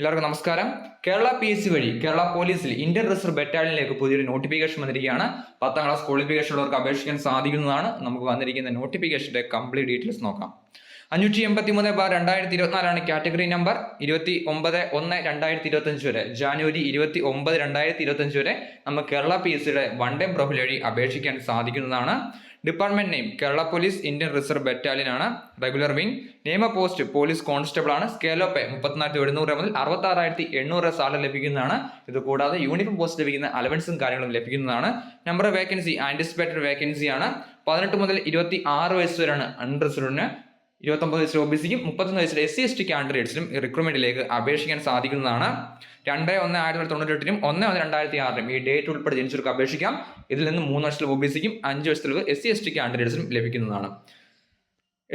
എല്ലാവർക്കും നമസ്കാരം. Kerala P S C വഴി കേരള പോലീസിൽ ഇന്ത്യൻ റിസർവ് ബറ്റാലിയനിലേക്ക് പുതിയൊരു നോട്ടിഫിക്കേഷൻ വന്നിരിക്കുകയാണ്. പത്താം ക്ലാസ് ക്വാളിഫിക്കേഷൻ ഉള്ളവർക്ക് അപേക്ഷിക്കാൻ സാധിക്കുന്നതാണ്. നമുക്ക് വന്നിരിക്കുന്ന നോട്ടിഫിക്കേഷന്റെ കംപ്ലീറ്റ് ഡീറ്റെയിൽസ് നോക്കാം. അഞ്ഞൂറ്റി എൺപത്തി മൂന്ന് ബാർ രണ്ടായിരത്തി ഇരുപത്തിനാലാണ് കാറ്റഗറി നമ്പർ ഇരുപത്തി ഒമ്പത് ഒന്ന് രണ്ടായിരത്തി ഇരുപത്തഞ്ച് വരെ. ജാനുവരി ഇരുപത്തി ഒമ്പത് രണ്ടായിരത്തി ഇരുപത്തഞ്ച് വരെ നമുക്ക് കേരള പി എസ് സിയുടെ വൺ ടൈം പ്രൊഫൈൽ വഴി അപേക്ഷിക്കാൻ സാധിക്കുന്നതാണ്. Department name Kerala police Indian reserve battalion ആണ് റെഗുലർ വിംഗ് നിയമ പോസ്റ്റ് പോലീസ് കോൺസ്റ്റബിൾ ആണ്. സ്കെയിൽ ഓഫ് മുപ്പത്തിനായിരത്തി എഴുന്നൂറ് മുതൽ അറുപത്തി ആറായിരത്തി എണ്ണൂറ് സാലറി ലഭിക്കുന്നതാണ്. ഇത് കൂടാതെ യൂണിഫോം പോസ്റ്റ് ലഭിക്കുന്ന അലവൻസും കാര്യങ്ങളും ലഭിക്കുന്നതാണ്. നമ്പർ വേക്കൻസി ആന്റിസിപ്പേറ്റഡ് വേക്കൻസി ആണ്. പതിനെട്ട് മുതൽ ഇരുപത്തി ആറ് വയസ്സ് വരെയാണ് അൺറിസർവിന് ഇരുപത്തൊമ്പത് വയസ്സിൽ ഒ ബി സിക്കും മുപ്പത്തൊന്ന് വയസ്സിൽ എസ് സി എസ് ടി കാൻഡിഡേറ്റ്സിനും റിക്രൂട്ട്മെന്റിലേക്ക് അപേക്ഷിക്കാൻ സാധിക്കുന്നതാണ്. രണ്ട് ഒന്ന് ആയിരത്തി തൊള്ളായിരത്തി തൊണ്ണൂറ്റി എട്ടിനും ഒന്ന് ഒന്ന് രണ്ടായിരത്തി ആറിനും ഈ ഡേറ്റ് ഉൾപ്പെടെ ജനിച്ചവർക്ക് അപേക്ഷിക്കാം. ഇതിൽ നിന്ന് മൂന്ന് വർഷത്തിൽ ഒ ബി സിക്കും അഞ്ച് വർഷത്തിൽ എസ് സി എസ് ടി കാൻഡിഡേറ്റ്സിനും ലഭിക്കുന്നതാണ്.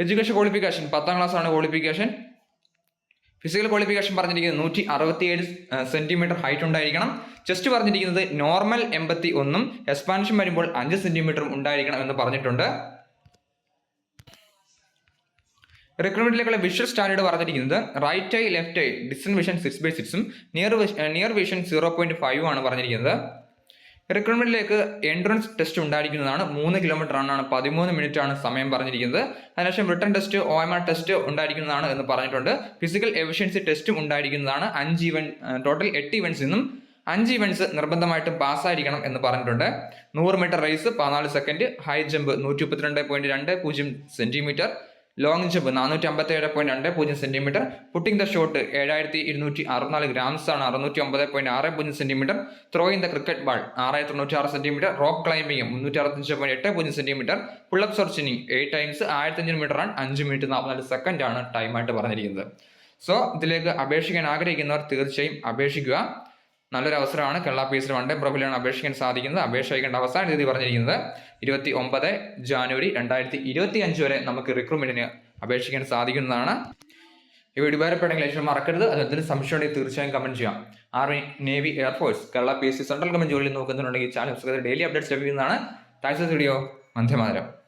എഡ്യൂക്കേഷൻ ക്വാളിഫിക്കേഷൻ പത്താം ക്ലാസ് ആണ് ക്വാളിഫിക്കേഷൻ ഫിസിക്കൽ ക്വാളിഫിക്കേഷൻ പറഞ്ഞിരിക്കുന്നത് നൂറ്റി അറുപത്തിയേഴ് സെന്റിമീറ്റർ ഹൈറ്റ് ഉണ്ടായിരിക്കണം. ചെസ്റ്റ് പറഞ്ഞിരിക്കുന്നത് നോർമൽ എൺപത്തി ഒന്നും എക്സ്പാൻഷൻ വരുമ്പോൾ അഞ്ച് സെന്റിമീറ്ററും ഉണ്ടായിരിക്കണം എന്ന് പറഞ്ഞിട്ടുണ്ട്. റിക്രൂട്ട്മെന്റിലേക്കുള്ള വിഷ്വൽ സ്റ്റാൻഡേർഡ് പറഞ്ഞിരിക്കുന്നത് right eye left eye distant vision six by സിക്സും near near vision zero point five ആണ് പറഞ്ഞിരിക്കുന്നത്. റിക്രൂട്ട്മെന്റിലേക്ക് എൻട്രൻസ് ടെസ്റ്റ് ഉണ്ടായിരിക്കുന്നതാണ് മൂന്ന് കിലോമീറ്റർ ആണ് പതിമൂന്ന് മിനിറ്റ് ആണ് സമയം പറഞ്ഞിരിക്കുന്നത്. അതിനുശേഷം written test O M R test ഉണ്ടായിരിക്കുന്നതാണ് എന്ന് പറഞ്ഞിട്ടുണ്ട്. ഫിസിക്കൽ എഫിഷ്യൻസി ടെസ്റ്റും ഉണ്ടായിരിക്കുന്നതാണ്. അഞ്ച് ഇവൻ ടോട്ടൽ എട്ട് ഇവൻസ് നിന്നും അഞ്ച് ഇവൻസ് നിർബന്ധമായിട്ടും പാസ്സായിരിക്കണം എന്ന് പറഞ്ഞിട്ടുണ്ട്. നൂറ് മീറ്റർ റേസ് പതിനാല് സെക്കൻഡ് ഹൈ ജമ്പ് നൂറ്റി മുപ്പത്തിരണ്ട് പോയിന്റ് രണ്ട് പൂജ്യം സെന്റിമീറ്റർ ലോങ് ജമ്പ് നാനൂറ്റി അമ്പത്തി ഏഴ് പോയിന്റ് രണ്ട് പൂജ്യം സെന്റിമീറ്റർ പുട്ടിംഗ് ദ ഷോട്ട് ഏഴായിരത്തി ഇരുന്നൂറ്റി അറുപത്തിനാല് ഗ്രാംസ് ആണ് അറുന്നൂറ്റി ഒമ്പത് പോയിന്റ് ആറ് പൂജ്യം centimetre throwing the cricket ball ആറായിരത്തി തൊണ്ണൂറ്റി ആറ് സെന്റിമീറ്റർ റോക്ക് ക്ലൈംബിംഗ് മുന്നൂറ്റി അറുപത്തഞ്ച് പോയിന്റ് എട്ട് പൂജ്യം സെന്റിമീറ്റർ പുള്ളപ്പ് സെർച്ചിനിങ് എയ്റ്റ് ടൈംസ് ആയിരത്തി അഞ്ഞൂറ് മീറ്റർ ആണ് അഞ്ച് മിനിറ്റ് നാൽപ്പത്തിനാല് സെക്കൻഡ് ആണ് ടൈമായിട്ട് പറഞ്ഞിരിക്കുന്നത്. സോ ഇതിലേക്ക് അപേക്ഷിക്കാൻ ആഗ്രഹിക്കുന്നവർ തീർച്ചയായും അപേക്ഷിക്കുക. നല്ലൊരു അവസരമാണ് Kerala P S one day പ്രൊഫൈലാണ് അപേക്ഷിക്കാൻ സാധിക്കുന്നത്. അപേക്ഷ അയക്കേണ്ട അവസാന തീയതി പറഞ്ഞിരിക്കുന്നത് ഇരുപത്തി ഒമ്പത് ജാനുവരി രണ്ടായിരത്തി ഇരുപത്തി അഞ്ച് വരെ നമുക്ക് റിക്രൂട്ട്മെന്റിന് അപേക്ഷിക്കാൻ സാധിക്കുന്നതാണ്. ഈ വീഡിയോ ലക്ഷ്യം മറക്കരുത്. അത് എന്തെങ്കിലും സംശയം ഉണ്ടെങ്കിൽ തീർച്ചയായും കമന്റ് ചെയ്യാം. Army navy air force Kerala P S C central government ജോലി നോക്കുന്നുണ്ടെങ്കിൽ ചാനൽ ഡെയിലി അപ്ഡേറ്റ്സ് ലഭിക്കുന്നതാണ്. Thanks video. മധ്യമാതരം